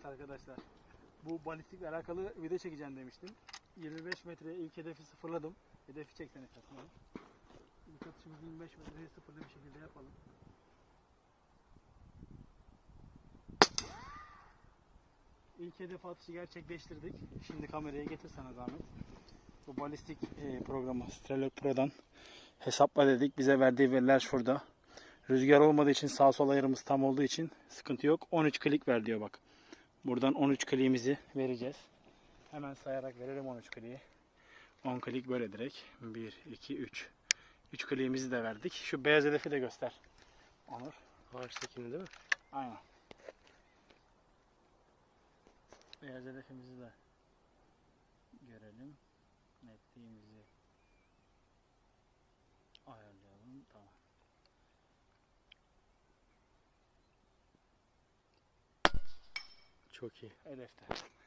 Evet arkadaşlar. Bu balistikle alakalı video çekeceğim demiştim. 25 metreye ilk hedefi sıfırladım. Hedefi çeksene Fatma. İlk atışımızı 25 metreye sıfırlı bir şekilde yapalım. İlk hedef atışı gerçekleştirdik. Şimdi kameraya getir sana zahmet. Bu balistik e, programı Strelok Pro'dan hesapla dedik. Bize verdiği veriler şurada. Rüzgar olmadığı için sağ sol ayarımız tam olduğu için sıkıntı yok. 13 klik ver diyor bak. Buradan 13 kliğimizi vereceğiz. Hemen sayarak verelim 13 kliği. 10 klik böyle direkt. 1, 2, 3. 3 kliğimizi de verdik. Şu beyaz hedefi de göster. Onur. Ağaçtakini değil mi? Aynen. Beyaz hedefimizi de görelim. Netliğimizi ayarlayalım. Tamam. aqui. É, deve estar.